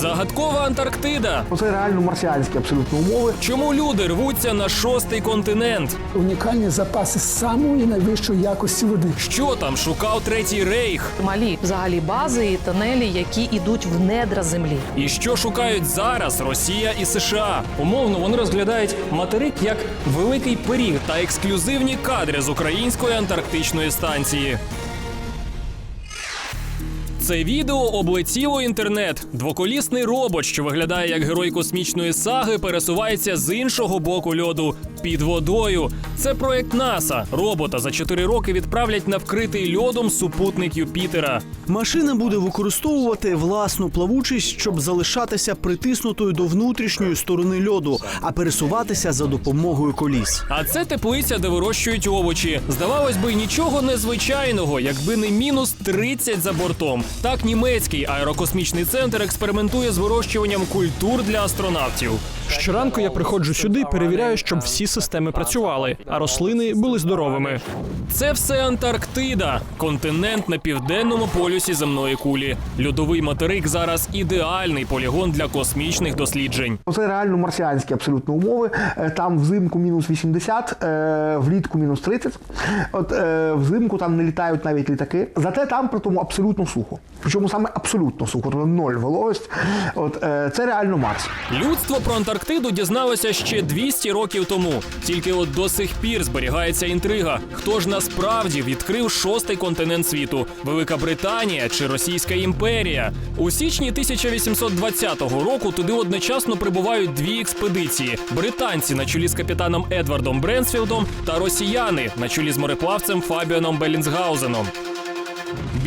Загадкова Антарктида. Це реально марсіанські абсолютно умови. Чому люди рвуться на шостий континент? унікальні запаси самої найвищої якості води. Що там шукав третій рейх? Малі взагалі бази і тунелі, які йдуть в недра землі. І що шукають зараз Росія і США? Умовно вони розглядають материк як великий пиріг та ексклюзивні кадри з української антарктичної станції. Це відео облетіло інтернет. Двоколісний робот, що виглядає як герой космічної саги, пересувається з іншого боку льоду під водою. Це проект НАСА. Робота за 4 роки відправлять на вкритий льодом супутник Юпітера. Машина буде використовувати власну плавучість, щоб залишатися притиснутою до внутрішньої сторони льоду, а пересуватися за допомогою коліс. А це теплиця, де вирощують овочі. Здавалось би, нічого незвичайного, якби не мінус 30 за бортом. Так німецький аерокосмічний центр експериментує з вирощуванням культур для астронавтів. Щоранку я приходжу сюди, перевіряю, щоб всі системи працювали, а рослини були здоровими. Це все Антарктида, континент на південному полюсі земної кулі. Льодовий материк зараз ідеальний полігон для космічних досліджень. Це реально марсіанські абсолютно умови. Е, Там взимку мінус 80, е, влітку мінус 30. От е, взимку там не літають навіть літаки. Зате там при тому абсолютно сухо. Причому саме абсолютно сухо, тобто ноль вологість. От це реально Марс. Людство про Антарктиду дізналося ще 200 років тому. Тільки от до сих пір зберігається інтрига. Хто ж насправді відкрив шостий континент світу: Велика Британія чи Російська імперія? У січні 1820 року туди одночасно прибувають дві експедиції: британці на чолі з капітаном Едвардом Бренсфілдом та росіяни на чолі з мореплавцем Фабіаном Белінсгаузеном.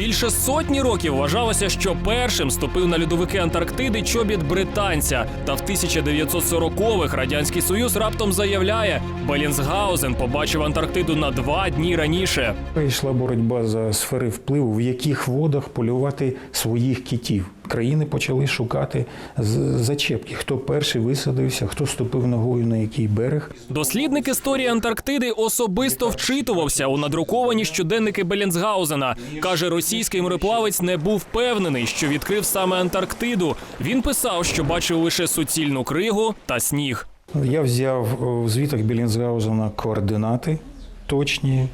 Більше сотні років вважалося, що першим ступив на льодовики Антарктиди чобіт британця. Та в 1940-х радянський союз раптом заявляє, Белінсгаузен побачив Антарктиду на два дні раніше. Йшла боротьба за сфери впливу, в яких водах полювати своїх китів. Країни почали шукати зачепки, хто перший висадився, хто ступив ногою на який берег. Дослідник історії Антарктиди особисто вчитувався у надруковані щоденники Белінсгаузена. Каже, російський мореплавець не був впевнений, що відкрив саме Антарктиду. Він писав, що бачив лише суцільну кригу та сніг. Я взяв в звітах Білінсгаузена координати точні,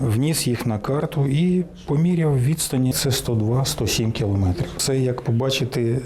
вніс їх на карту і поміряв відстані. Це 102-107 кілометрів. Це як побачити е,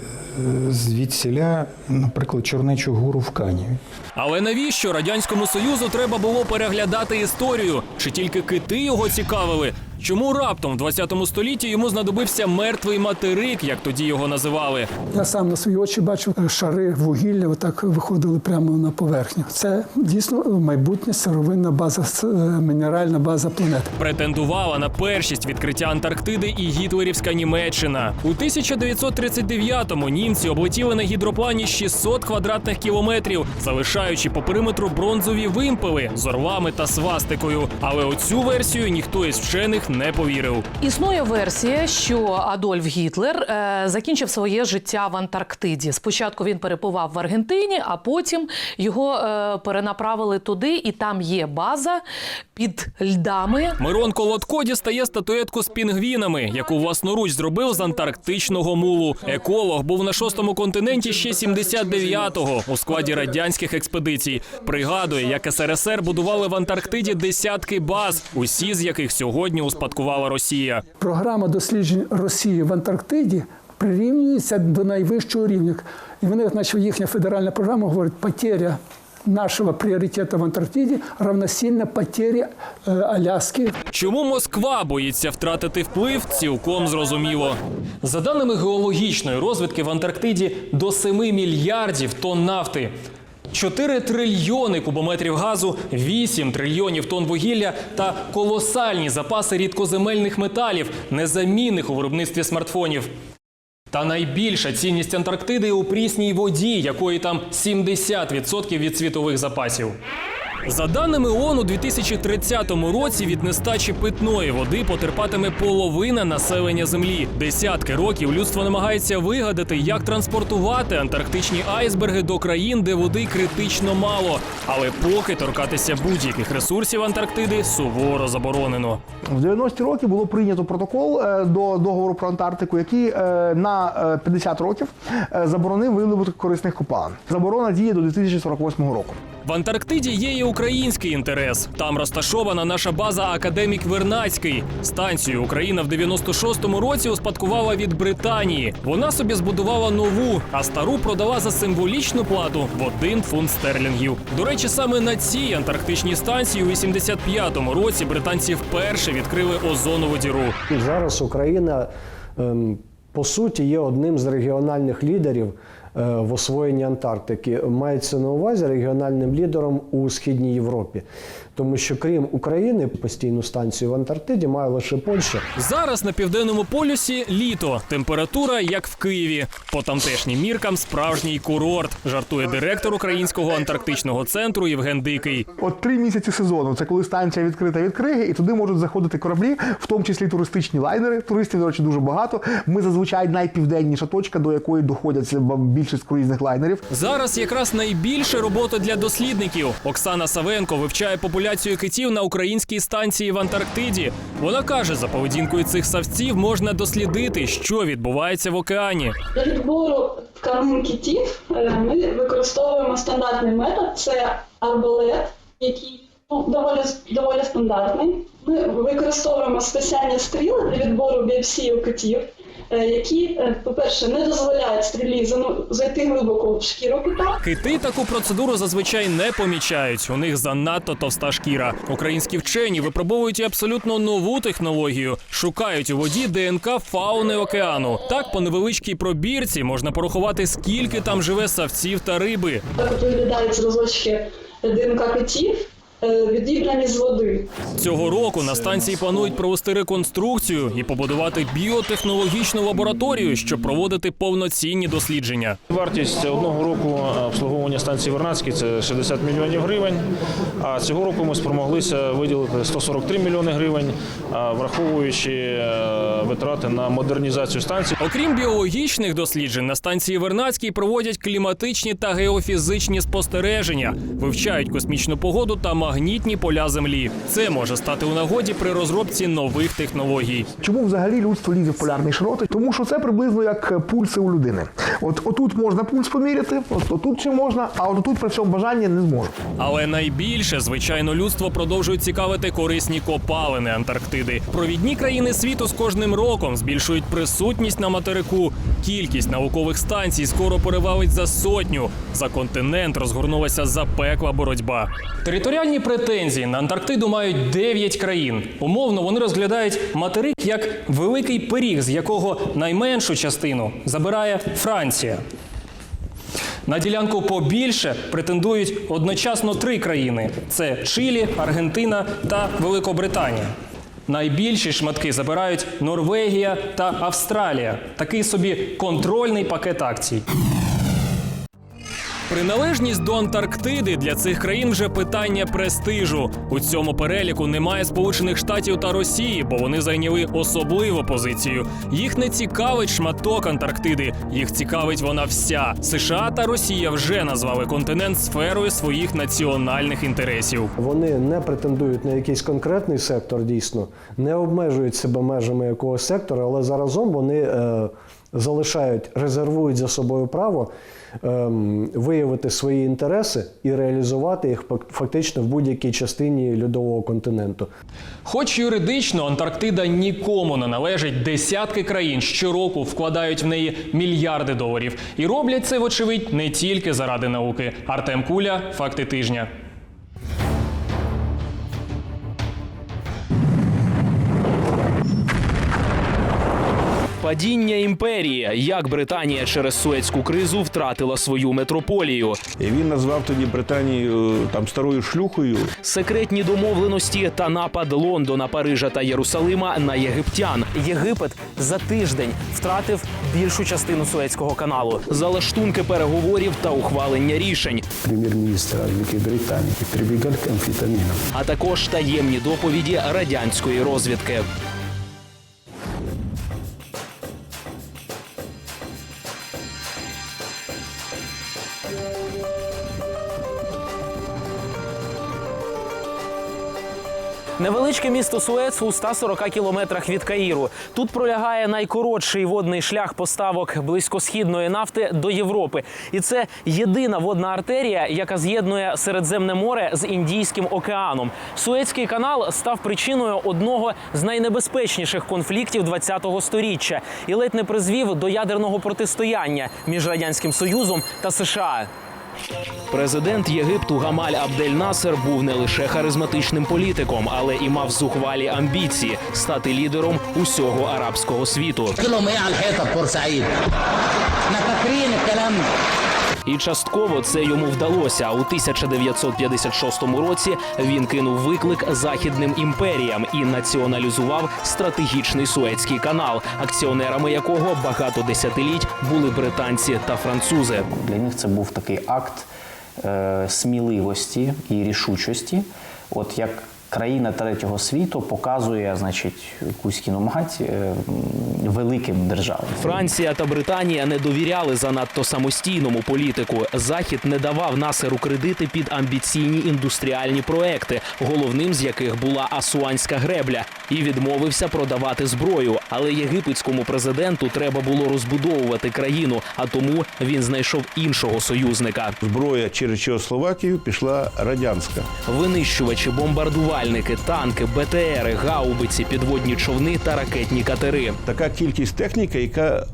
звідсіля, наприклад, Чорнечу гуру в Каніві. Але навіщо радянському союзу треба було переглядати історію? Чи тільки кити його цікавили? Чому раптом в 20 столітті йому знадобився мертвий материк, як тоді його називали? Я сам на свої очі бачив е, шари вугілля, отак виходили прямо на поверхню. Це дійсно майбутня сировинна база, е, мінеральна база планети. Претендувала на першість відкриття Антарктиди і гітлерівська Німеччина. У 1939-му німці облетіли на гідроплані 600 квадратних кілометрів, залишаючи по периметру бронзові вимпели з орлами та свастикою. Але у цю версію ніхто із вчених не повірив. Існує версія, що Адольф Гітлер е, закінчив своє життя в Антарктиді. Спочатку він перебував в Аргентині, а потім його е, перенаправили туди, і там є база під льдами. Мирон Колодко дістає статуетку з пінгвінами, яку власноруч зробив з антарктичного мулу. Еколог був на шостому континенті ще 79-го у складі радянських експедицій. Пригадує, як СРСР будували в Антарктиді десятки баз, усі з яких сьогодні успадкувала Росія. Програма досліджень Росії в Антарктиді прирівнюється до найвищого рівня. І вони, значить, їхня федеральна програма говорить, потеря нашого пріоритету в Антарктиді равносильно потері е, Аляски. Чому Москва боїться втратити вплив, цілком зрозуміло. За даними геологічної розвідки в Антарктиді до 7 мільярдів тонн нафти. 4 трильйони кубометрів газу, 8 трильйонів тонн вугілля та колосальні запаси рідкоземельних металів, незамінних у виробництві смартфонів. Та найбільша цінність Антарктиди у прісній воді, якої там 70% від світових запасів. За даними ООН, у 2030 році від нестачі питної води потерпатиме половина населення землі. Десятки років людство намагається вигадати, як транспортувати антарктичні айсберги до країн, де води критично мало. Але поки торкатися будь-яких ресурсів Антарктиди суворо заборонено. В 90-ті роки було прийнято протокол е, до договору про Антарктику, який е, на е, 50 років е, заборонив видобуток корисних копалин. Заборона діє до 2048 року. В Антарктиді є і український інтерес. Там розташована наша база Академік Вернацький. Станцію Україна в 96-му році успадкувала від Британії. Вона собі збудувала нову, а стару продала за символічну плату в один фунт стерлінгів. До речі, саме на цій антарктичній станції у 85-му році британці вперше відкрили озонову діру. Зараз Україна ем, по суті є одним з регіональних лідерів в освоєнні Антарктики. Мається на увазі регіональним лідером у східній Європі, тому що крім України, постійну станцію в Антарктиді має лише Польща. Зараз на південному полюсі літо. Температура як в Києві. По тамтешнім міркам справжній курорт. Жартує директор українського антарктичного центру Євген Дикий. От три місяці сезону це коли станція відкрита від криги, і туди можуть заходити кораблі, в тому числі туристичні лайнери. Туристів, до речі, дуже багато. Ми зазвичай найпівденніша точка, до якої доходять це більшість круїзних лайнерів. Зараз якраз найбільше роботи для дослідників. Оксана Савенко вивчає популяцію китів на українській станції в Антарктиді. Вона каже, за поведінкою цих савців можна дослідити, що відбувається в океані. Для відбору тканин китів е, ми використовуємо стандартний метод це арбалет, який ну, доволі, доволі стандартний. Ми використовуємо спеціальні стріли для відбору біопсії у китів, які, е, по-перше, не дозволяють стрілі зайти глибоко в шкіру кита. Кити таку процедуру зазвичай не помічають. У них занадто товста шкіра. Українські вчені випробовують і абсолютно нову технологію. Шукають у воді ДНК фауни океану. Так, по невеличкій пробірці можна порахувати, скільки там живе савців та риби. Так от виглядають зразочки ДНК китів, е, відібрані з води. Цього року на станції планують провести реконструкцію і побудувати біотехнологічну лабораторію, щоб проводити повноцінні дослідження. Вартість одного року обслуговування станції Вернадській – це 60 мільйонів гривень. А цього року ми спромоглися виділити 143 мільйони гривень, враховуючи е, витрати на модернізацію станції. Окрім біологічних досліджень, на станції Вернадській проводять кліматичні та геофізичні спостереження, вивчають космічну погоду та магнітні поля Землі. Це може стати у нагоді при розробці нових технологій. Чому взагалі людство лізе в полярні широти? Тому що це приблизно як пульси у людини. От отут можна пульс поміряти, от отут ще можна, а от тут при цьому бажанні не зможу. Але найбільше, звичайно, людство продовжують цікавити корисні копалини Антарктиди. Провідні країни світу з кожним роком збільшують присутність на материку. Кількість наукових станцій скоро перевалить за сотню. За континент розгорнулася запекла боротьба. Територіальні претензії на Антарктиду мають 9 країн. Умовно вони розглядають материк як великий пиріг, з якого найменшу частину забирає Франція. На ділянку побільше претендують одночасно три країни: це Чилі, Аргентина та Великобританія. Найбільші шматки забирають Норвегія та Австралія. Такий собі контрольний пакет акцій. Приналежність до Антарктиди для цих країн вже питання престижу. У цьому переліку немає Сполучених Штатів та Росії, бо вони зайняли особливу позицію. Їх не цікавить шматок Антарктиди, їх цікавить вона вся. США та Росія вже назвали континент сферою своїх національних інтересів. Вони не претендують на якийсь конкретний сектор, дійсно, не обмежують себе межами якогось сектора, але заразом вони е, залишають, резервують за собою право ем, виявити свої інтереси і реалізувати їх фак- фактично в будь-якій частині льодового континенту. Хоч юридично Антарктида нікому не належить, десятки країн щороку вкладають в неї мільярди доларів. І роблять це, вочевидь, не тільки заради науки. Артем Куля, факти тижня. Падіння імперії, як Британія через Суецьку кризу втратила свою метрополію, І він назвав тоді Британію е, там старою шлюхою. секретні домовленості та напад Лондона, Парижа та Єрусалима на єгиптян. Єгипет за тиждень втратив більшу частину Суецького каналу. Залаштунки переговорів та ухвалення рішень, премьер-министр Великобритании и прибегал к амфетаминам. а також таємні доповіді радянської розвідки. Невеличке місто Суец у 140 кілометрах від Каїру. Тут пролягає найкоротший водний шлях поставок близькосхідної нафти до Європи. І це єдина водна артерія, яка з'єднує Середземне море з Індійським океаном. Суецький канал став причиною одного з найнебезпечніших конфліктів ХХ століття і ледь не призвів до ядерного протистояння між радянським союзом та США. Президент Єгипту Гамаль Абдель Насер був не лише харизматичним політиком, але і мав зухвалі амбіції стати лідером усього арабського світу. І частково це йому вдалося. У 1956 році він кинув виклик західним імперіям і націоналізував стратегічний Суецький канал, акціонерами якого багато десятиліть були британці та французи. Для них це був такий акт е, сміливості і рішучості. От як країна третього світу показує, значить, якусь кіномать е, великим державам. Франція та Британія не довіряли занадто самостійному політику. Захід не давав насеру кредити під амбіційні індустріальні проекти, головним з яких була Асуанська гребля, і відмовився продавати зброю. Але єгипетському президенту треба було розбудовувати країну, а тому він знайшов іншого союзника. Зброя через Чехословакію пішла радянська. Винищувачі, бомбардувальники, танки, БТРи, гаубиці, підводні човни та ракетні катери. Така кількість техніки, яка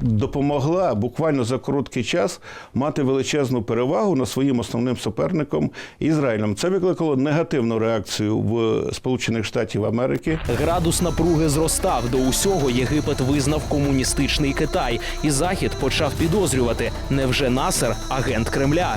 допомогла буквально за короткий час мати величезну перевагу над своїм основним суперником Ізраїлем. Це викликало негативну реакцію в Сполучених Штатів Америки. Градус напруги зростав. До усього Єгипет визнав комуністичний Китай, і Захід почав підозрювати, невже Насер агент Кремля.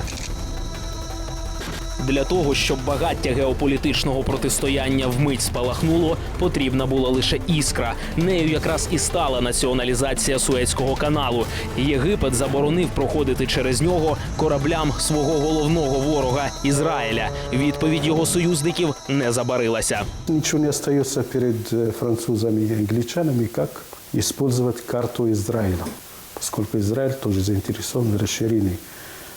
Для того, щоб багаття геополітичного протистояння вмить спалахнуло, потрібна була лише іскра. Нею якраз і стала націоналізація Суецького каналу. Єгипет заборонив проходити через нього кораблям свого головного ворога Ізраїля. Відповідь його союзників не забарилася. Ничего не остается перед э, французами и англичанами, как использовать карту Израиля, поскольку Израиль тоже заинтересован в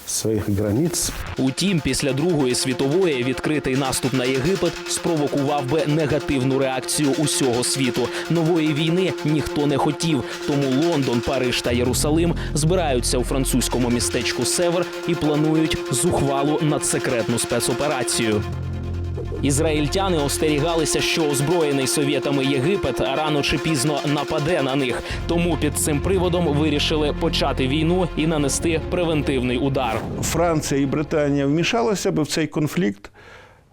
расширении границь. Утім, після Другої світової відкритий наступ на Єгипет спровокував би негативну реакцію усього світу. Нової війни ніхто не хотів. Тому Лондон, Париж та Єрусалим збираються у французькому містечку Север і планують зухвалу надсекретну спецоперацію. Ізраїльтяни остерігалися, що озброєний совєтами Єгипет рано чи пізно нападе на них. Тому під цим приводом вирішили почати війну і нанести превентивний удар. Франція і Британія вмішалися би в цей конфлікт.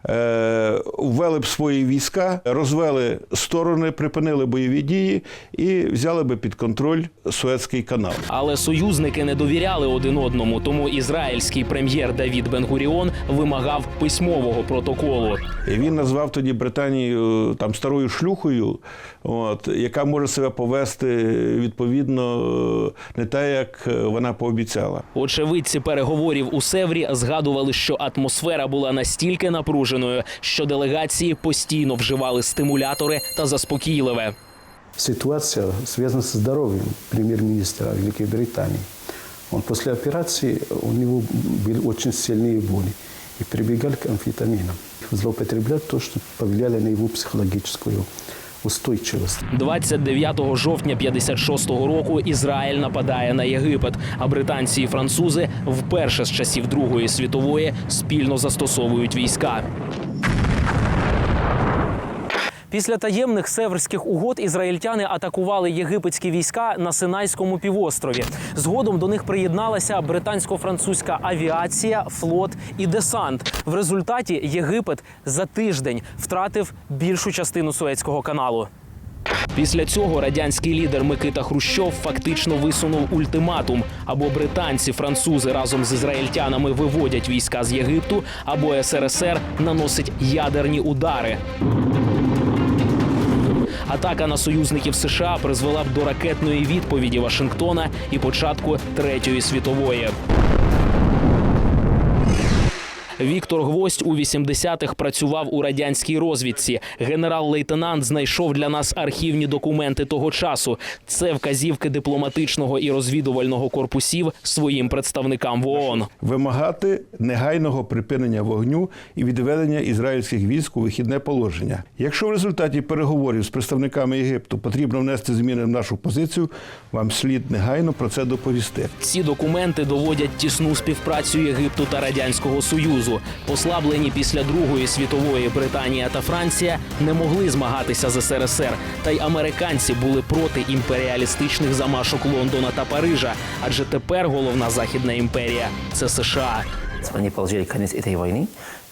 Е, Ввели б свої війська, розвели сторони, припинили бойові дії і взяли би під контроль Суецький канал. Але союзники не довіряли один одному, тому ізраїльський прем'єр Давід Бенгуріон вимагав письмового протоколу. І він назвав тоді Британію там старою шлюхою, от, яка може себе повести відповідно е, не так, як е, вона пообіцяла. Очевидці переговорів у Севрі згадували, що атмосфера була настільки напруженою, що делегації постійно вживали стимулятори та заспокійливе. Ситуация связана со здоровьем премьер-министра Великобритании. Он после операции, у него были очень сильные боли и прибегал к амфетаминам. Злоупотреблял то, что повлияли на его психологическую устойчивость. 29 жовтня 56-го року Ізраїль нападає на Єгипет, а британці і французи вперше з часів Другої світової спільно застосовують війська. Після таємних северських угод ізраїльтяни атакували єгипетські війська на Синайському півострові. Згодом до них приєдналася британсько-французька авіація, флот і десант. В результаті Єгипет за тиждень втратив більшу частину Суецького каналу. Після цього радянський лідер Микита Хрущов фактично висунув ультиматум: або британці, французи разом з ізраїльтянами виводять війська з Єгипту, або СРСР наносить ядерні удари. Атака на союзників США призвела б до ракетної відповіді Вашингтона і початку Третьої світової. Віктор Гвоздь у 80-х працював у радянській розвідці. Генерал-лейтенант знайшов для нас архівні документи того часу. Це вказівки дипломатичного і розвідувального корпусів своїм представникам в ООН. Вимагати негайного припинення вогню і відведення ізраїльських військ у вихідне положення. Якщо в результаті переговорів з представниками Єгипту потрібно внести зміни в нашу позицію, вам слід негайно про це доповісти. Ці документи доводять тісну співпрацю Єгипту та радянського союзу. Послаблені після Другої світової Британія та Франція не могли змагатися з СРСР. Та й американці були проти імперіалістичних замашок Лондона та Парижа. Адже тепер головна західна імперія це США. Они положили конец этой войны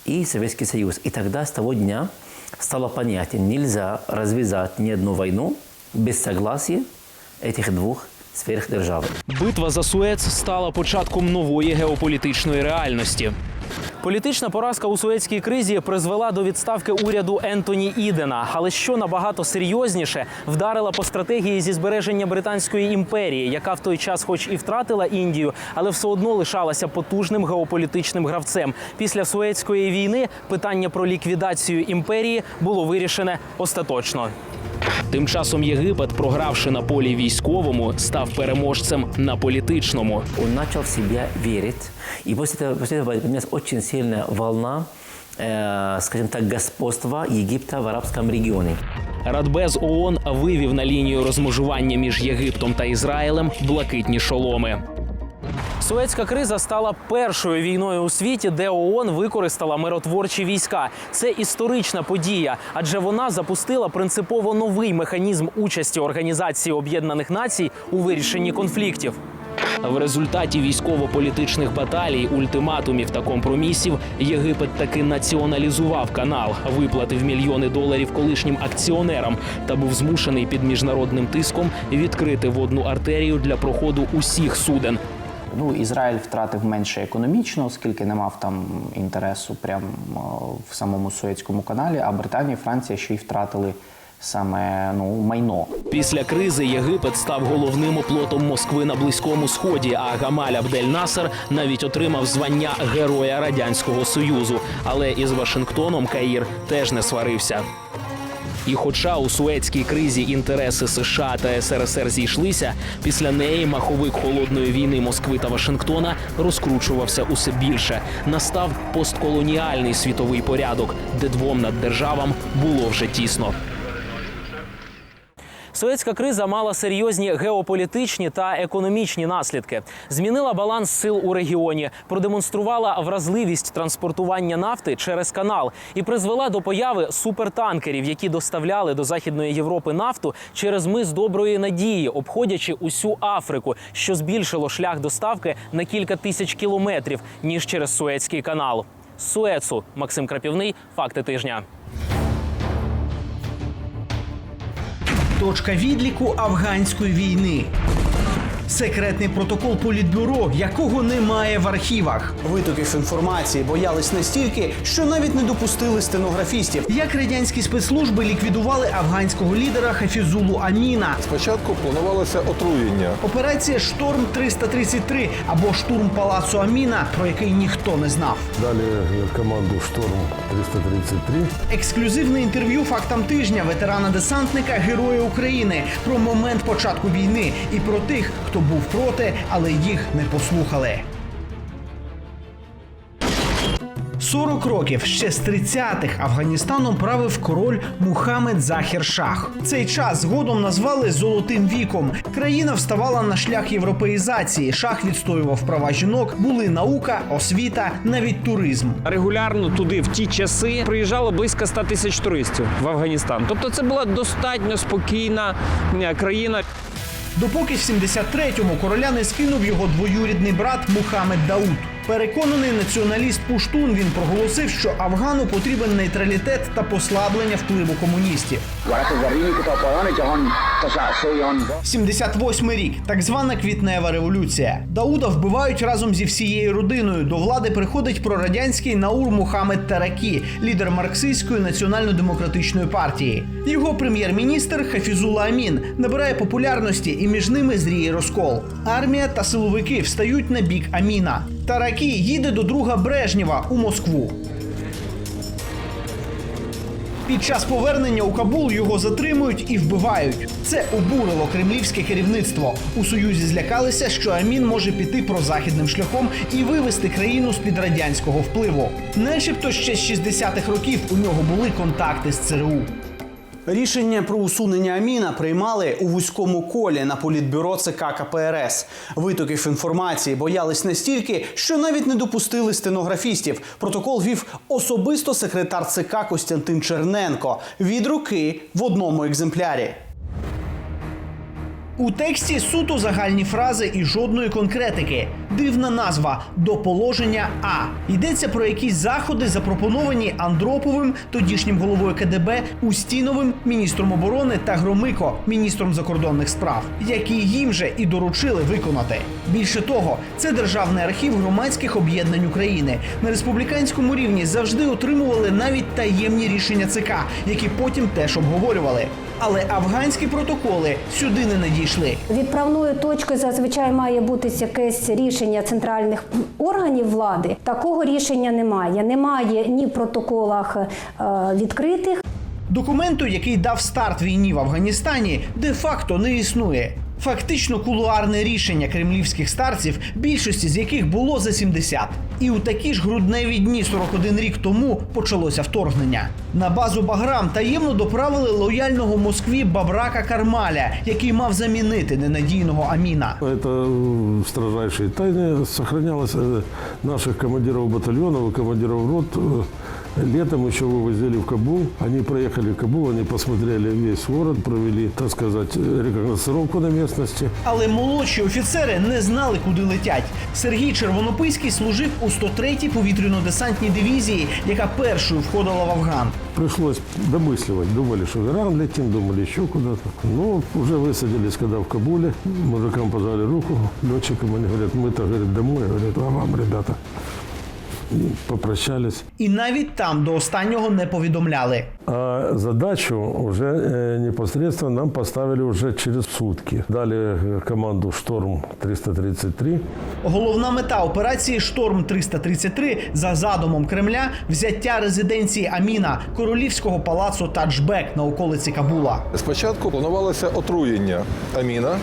и Советский Союз. И тогда с того дня стало понятен, нельзя развязать ни одну войну без согласия этих двух сверхдержав. Битва за Суец стала початком нової геополітичної реальності. Політична поразка у суецькій кризі призвела до відставки уряду Ентоні Ідена. Але що набагато серйозніше, вдарила по стратегії зі збереження британської імперії, яка в той час, хоч і втратила Індію, але все одно лишалася потужним геополітичним гравцем. Після Суецької війни питання про ліквідацію імперії було вирішене остаточно. Тим часом Єгипет, програвши на полі військовому, став переможцем на політичному. Он начал в себя верить. И после этого, после этого поднялась очень сильная волна, э, скажем так, господства Египта в арабском регионе. Радбез ООН вивів на лінію розмежування між Єгиптом та Ізраїлем блакитні шоломи. Суецька криза стала першою війною у світі, де ООН використала миротворчі війська. Це історична подія, адже вона запустила принципово новий механізм участі Організації Об'єднаних Націй у вирішенні конфліктів. В результаті військово-політичних баталій, ультиматумів та компромісів Єгипет таки націоналізував канал, виплатив мільйони доларів колишнім акціонерам та був змушений під міжнародним тиском відкрити водну артерію для проходу усіх суден. Ну, Ізраїль втратив менше економічно, оскільки не мав там інтересу прямо в самому Суецькому каналі, а Британія і Франція ще й втратили саме ну, майно. Після кризи Єгипет став головним оплотом Москви на близькому сході. А Гамаль Абдель Насер навіть отримав звання Героя Радянського Союзу. Але із Вашингтоном Каїр теж не сварився. І хоча у суецькій кризі інтереси США та СРСР зійшлися, після неї маховик холодної війни Москви та Вашингтона розкручувався усе більше. Настав постколоніальний світовий порядок, де двом наддержавам було вже тісно. Суецька криза мала серйозні геополітичні та економічні наслідки. Змінила баланс сил у регіоні, продемонструвала вразливість транспортування нафти через канал і призвела до появи супертанкерів, які доставляли до західної Європи нафту через мис доброї надії, обходячи усю Африку, що збільшило шлях доставки на кілька тисяч кілометрів ніж через Суецький канал. Суецу Максим Крапівний. Факти тижня. Точка відліку афганської війни. Секретний протокол політбюро, якого немає в архівах. Витоків інформації боялись настільки, що навіть не допустили стенографістів. Як радянські спецслужби ліквідували афганського лідера Хафізулу Аміна. Спочатку планувалося отруєння. Операція Шторм 333 або штурм палацу Аміна, про який ніхто не знав. Далі команду Шторм 333. Ексклюзивне інтерв'ю фактам тижня ветерана-десантника Героя України про момент початку війни і про тих, хто був проти, але їх не послухали. 40 років ще з 30-х Афганістаном правив король Мухаммед Захір Шах. Цей час згодом назвали золотим віком. Країна вставала на шлях європеїзації. Шах відстоював права жінок, були наука, освіта, навіть туризм. Регулярно туди в ті часи приїжджало близько 100 тисяч туристів в Афганістан. Тобто, це була достатньо спокійна країна. Допоки в 73-му короля не скинув його двоюрідний брат Мухаммед Дауд. Переконаний націоналіст Пуштун він проголосив, що Афгану потрібен нейтралітет та послаблення впливу комуністів. Варатозаріні кутапаяни джагон таша сейон. 78 рік, так звана квітнева революція. Дауда вбивають разом зі всією родиною. До влади приходить прорадянський Наур Мухаммед Таракі, лідер марксистської національно-демократичної партії. Його прем'єр-міністр Хафізула Амін набирає популярності і між ними зріє розкол. Армія та силовики встають на бік Аміна. Таракі їде до друга Брежнєва у Москву. Під час повернення у Кабул його затримують і вбивають. Це обурило кремлівське керівництво. У союзі злякалися, що Амін може піти прозахідним шляхом і вивести країну з під радянського впливу. Начебто ще з 60-х років у нього були контакти з ЦРУ. Рішення про усунення Аміна приймали у вузькому колі на політбюро ЦК КПРС. Витоків інформації боялись настільки, що навіть не допустили стенографістів. Протокол вів особисто секретар ЦК Костянтин Черненко від руки в одному екземплярі. У тексті суто загальні фрази і жодної конкретики. Дивна назва до положення А. Йдеться про якісь заходи, запропоновані Андроповим, тодішнім головою КДБ, Устіновим, міністром оборони та Громико, міністром закордонних справ, які їм же і доручили виконати. Більше того, це державний архів громадських об'єднань України. На республіканському рівні завжди отримували навіть таємні рішення ЦК, які потім теж обговорювали. Але афганські протоколи сюди не надійшли. Відправною точкою зазвичай має бути якесь рішення центральних органів влади. Такого рішення немає. Немає ні в протоколах е, відкритих. Документу, який дав старт війні в Афганістані, де-факто не існує Фактично кулуарне рішення кремлівських старців, більшості з яких було за 70. І у такі ж грудневі дні 41 рік тому почалося вторгнення. На базу Баграм таємно доправили лояльного Москві Бабрака Кармаля, який мав замінити ненадійного Аміна. Это э, строжайшие тайны. Сохранялось э, наших командиров батальонов и командиров рот. э, Летом еще вывозили в Кабул. Они проехали в Кабул, они посмотрели весь город, провели, так сказать, рекогносцировку на местности. Але молодші офіцери не знали, куди летять. Сергій Червонописький служив у 103-й повітряно-десантній дивізії, яка першою входила в Афган. Пришлось домысливать. Думали, что в Иран летим, думали еще куда-то. Ну, уже высадились, когда в Кабуле. Мужикам пожали руку, летчикам. Они говорят, мы-то, говорят, домой. Говорят, а вам, ребята. И попрощались. І навіть там до останнього не повідомляли. А задачу уже э, непосредственно нам поставили уже через сутки. Дали э, команду «Шторм 333». Головна мета операції Шторм 333 за задумом Кремля взяття резиденції Аміна, королівського палацу Таджбек на околиці Кабула. Спочатку планувалося отруєння Аміна.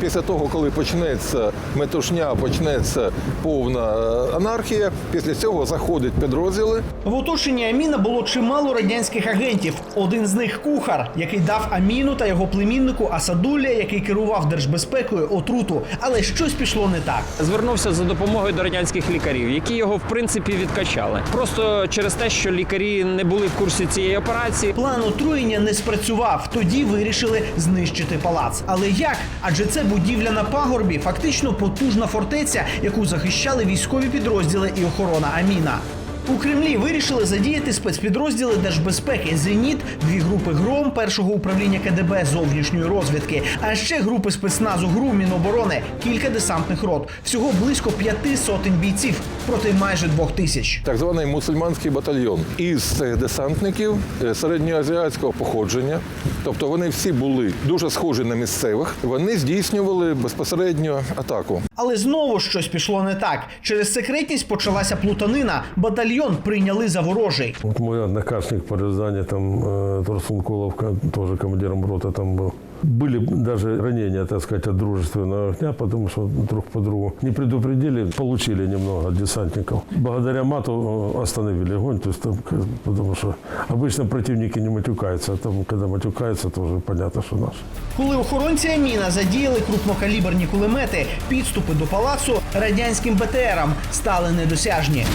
Після того, коли почнеться метушня, почнеться повна е, анархія. Після цього заходять підрозділи. В оточенні Аміна було чимало радянських агентів. Один з них кухар, який дав Аміну та його племіннику Асадулля, який керував держбезпекою отруту. Але щось пішло не так. Звернувся за допомогою до радянських лікарів, які його в принципі відкачали. Просто через те, що лікарі не були в курсі цієї операції. План отруєння не спрацював. Тоді вирішили знищити палац. Але як? Адже це будівля на пагорбі, фактично потужна фортеця, яку захищали військові підрозділи і охорона Аміна. У Кремлі вирішили задіяти спецпідрозділи держбезпеки Зеніт, дві групи ГРОМ першого управління КДБ зовнішньої розвідки, а ще групи спецназу ГРУ Міноборони, кілька десантних рот. Всього близько п'яти сотень бійців проти майже двох тисяч. Так званий мусульманський батальйон із цих десантників е, середньоазіатського походження. Тобто вони всі були дуже схожі на місцевих. Вони здійснювали безпосередньо атаку. Але знову щось пішло не так. Через секретність почалася плутанина. Батальйон прийняли за ворожий. Вот мой однокашник по Рязани, там э, Турсункулов, ко- тоже командиром роты там был. Были даже ранения, так сказать, от дружественного огня, потому что друг по другу не предупредили, получили немного от десантников. Благодаря мату э, остановили огонь, то есть там, как- потому что обычно противники не матюкаются, а там, когда матюкаются, то уже понятно, что наши. Коли охоронці Аміна задіяли крупнокаліберні кулемети, підступи до палацу радянським БТРам стали недосяжні.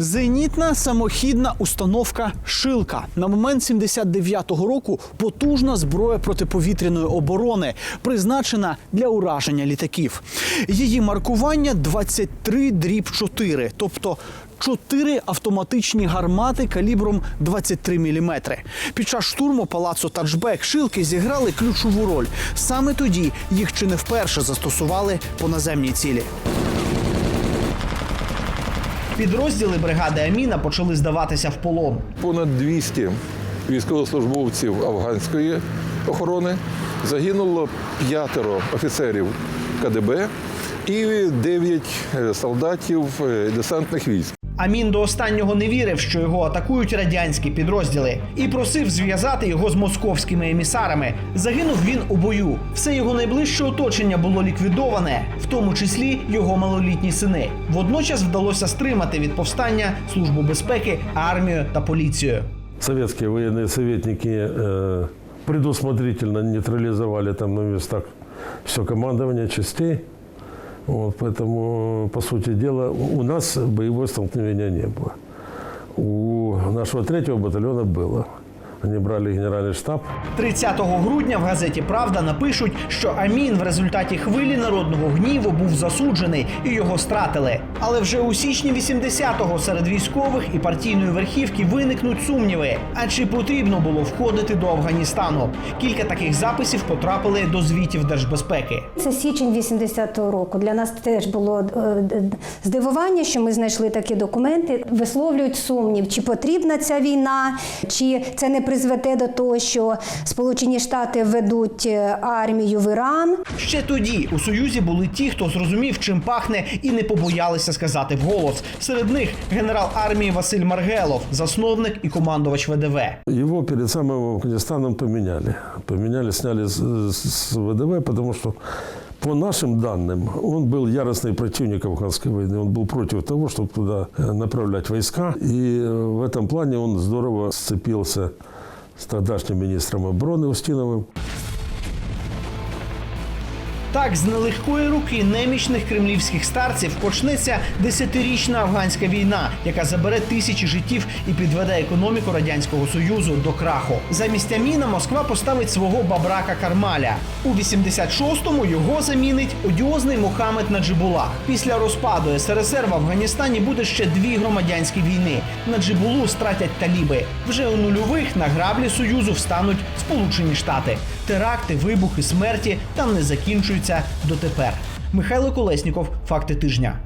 Зенітна самохідна установка Шилка на момент 79-го року потужна зброя протиповітряної оборони, призначена для ураження літаків. Її маркування 23 дріб 4, тобто чотири автоматичні гармати калібром 23 мм. Під час штурму палацу Таджбек шилки зіграли ключову роль. Саме тоді їх чи не вперше застосували по наземній цілі. Підрозділи бригади Аміна почали здаватися в полон. Понад 200 військовослужбовців афганської охорони загинуло п'ятеро офіцерів КДБ і 9 солдатів е, десантних військ. Амін до останнього не вірив, що його атакують радянські підрозділи, і просив зв'язати його з московськими емісарами. Загинув він у бою. Все його найближче оточення було ліквідоване, в тому числі його малолітні сини. Водночас вдалося стримати від повстання службу безпеки, армію та поліцію. Советские военные советники э, предусмотрительно нейтрализовали там на местах все командование частей. Вот, поэтому, по сути дела, у у нас боевого столкновения не было. У нашего третьего батальона было. Они брали генеральный штаб. 30 грудня в газеті Правда напишуть, що Амін в результаті хвилі народного гніву був засуджений і його стратили. Але вже у січні 80-го серед військових і партійної верхівки виникнуть сумніви. А чи потрібно було входити до Афганістану? Кілька таких записів потрапили до звітів держбезпеки. Це січень 80-го року. Для нас теж було е, здивування, що ми знайшли такі документи. Висловлюють сумнів, чи потрібна ця війна, чи це не призведе до того, що Сполучені Штати ведуть е, армію в Іран. Ще тоді у Союзі були ті, хто зрозумів, чим пахне, і не побоялися сказати вголос. Серед них генерал армії Василь Маргелов, засновник і командувач ВДВ. Его перед самым Афганистаном поменяли. Поменяли, сняли с, с ВДВ, потому что, по нашим данным, он был яростный противник афганской войны. Он был против того, чтобы туда э, направлять войска. И э, в этом плане он здорово сцепился с тогдашнім министром обороны Устиновым. Так, з нелегкої руки немічних кремлівських старців почнеться десятирічна афганська війна, яка забере тисячі життів і підведе економіку радянського союзу до краху. Замість Аміна Москва поставить свого бабрака Кармаля. У 86-му його замінить одіозний Мухаммед Наджибулах. Після розпаду СРСР в Афганістані буде ще дві громадянські війни. Наджибулу стратять таліби. Вже у нульових на граблі союзу встануть Сполучені Штати. Теракти, вибухи, смерті там не закінчуються дотепер. Михайло Колесніков, факти тижня.